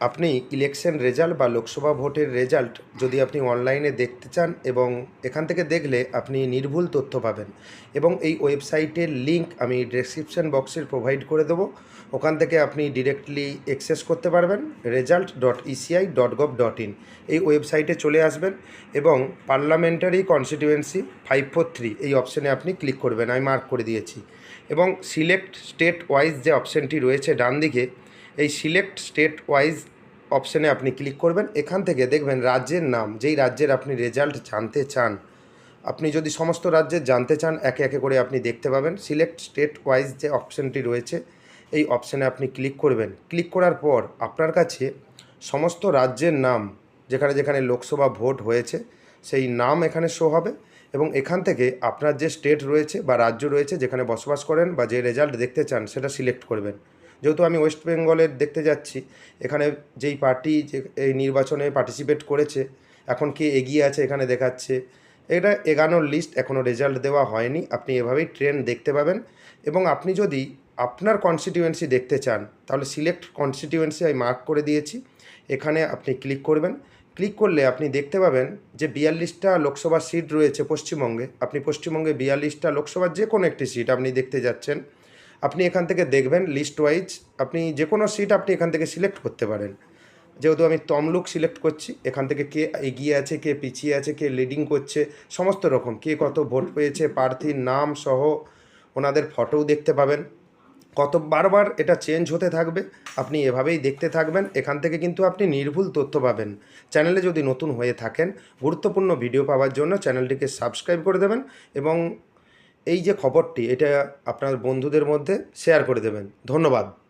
আপনি election result বা লোকসভা ভোটের রেজাল্ট যদি আপনি অনলাইনে দেখতে চান এবং এখান থেকে দেখলে আপনি নির্ভুল তথ্য পাবেন এবং এই ওয়েবসাইটের লিংক আমি ডেসক্রিপশন বক্সে প্রোভাইড করে দেবো। ওখান থেকে আপনি ডিরেক্টলি অ্যাক্সেস করতে পারবেন result dot ECI dot gov dot in এই ওয়েবসাইটে চলে আসবেন এবং parliamentary constituency five four three এই অপশানে আপনি ক্লিক করবেন, আমি মার্ক করে দিয়েছি। এবং সিলেক্ট স্টেট ওয়াইজ যে অপশানটি রয়েছে ডান দিকে এই সিলেক্ট স্টেট ওয়াইজ অপশানে আপনি ক্লিক করবেন। এখান থেকে দেখবেন রাজ্যের নাম, যেই রাজ্যের আপনি রেজাল্ট জানতে চান, আপনি যদি সমস্ত রাজ্যের জানতে চান, একে একে করে আপনি দেখতে পাবেন। সিলেক্ট স্টেট ওয়াইজ যে অপশানটি রয়েছে, এই অপশানে আপনি ক্লিক করবেন। ক্লিক করার পর আপনার কাছে সমস্ত রাজ্যের নাম, যেখানে যেখানে লোকসভা ভোট হয়েছে, সেই নাম এখানে শো হবে এবং এখান থেকে আপনার যে স্টেট রয়েছে বা রাজ্য রয়েছে, যেখানে বসবাস করেন বা যে রেজাল্ট দেখতে চান, সেটা সিলেক্ট করবেন। যেহেতু আমি ওয়েস্ট বেঙ্গলের দেখতে যাচ্ছি, এখানে যেই পার্টি যে এই নির্বাচনে পার্টিসিপেট করেছে, এখন কে এগিয়ে আছে এখানে দেখাচ্ছে, এটা এগানোর লিস্ট এখনও রেজাল্ট দেওয়া হয়নি, আপনি এভাবেই ট্রেন দেখতে পাবেন। এবং আপনি যদি আপনার কনস্টিটিউয়েন্সি দেখতে চান, তাহলে সিলেক্ট কনস্টিটিউয়েন্সি আমি মার্ক করে দিয়েছি, এখানে আপনি ক্লিক করবেন। ক্লিক করলে আপনি দেখতে পাবেন যে বিয়াল্লিশটা লোকসভা সিট রয়েছে পশ্চিমবঙ্গে, আপনি পশ্চিমবঙ্গে বিয়াল্লিশটা লোকসভার যে কোনো একটি সিট আপনি দেখতে যাচ্ছেন। আপনি এখান থেকে দেখবেন লিস্ট ওয়াইজ আপনি যে কোনো সিট আপনি এখান থেকে সিলেক্ট করতে পারেন। যেহেতু আমি তমলুক সিলেক্ট করছি, এখান থেকে কে এগিয়ে আছে, কে পিছিয়ে আছে, কে লিডিং করছে, সমস্ত রকম, কে কত ভোট পেয়েছে, প্রার্থীর নাম সহ ওনাদের ফটোও দেখতে পাবেন। কত, বারবার এটা চেঞ্জ হতে থাকবে, আপনি এভাবেই দেখতে থাকবেন, এখান থেকে কিন্তু আপনি নির্ভুল তথ্য পাবেন। চ্যানেলে যদি নতুন হয়ে থাকেন, গুরুত্বপূর্ণ ভিডিও পাওয়ার জন্য চ্যানেলটিকে সাবস্ক্রাইব করে দেবেন এবং এই যে খবরটি এটা আপনার বন্ধুদের মধ্যে শেয়ার করে দেবেন। ধন্যবাদ।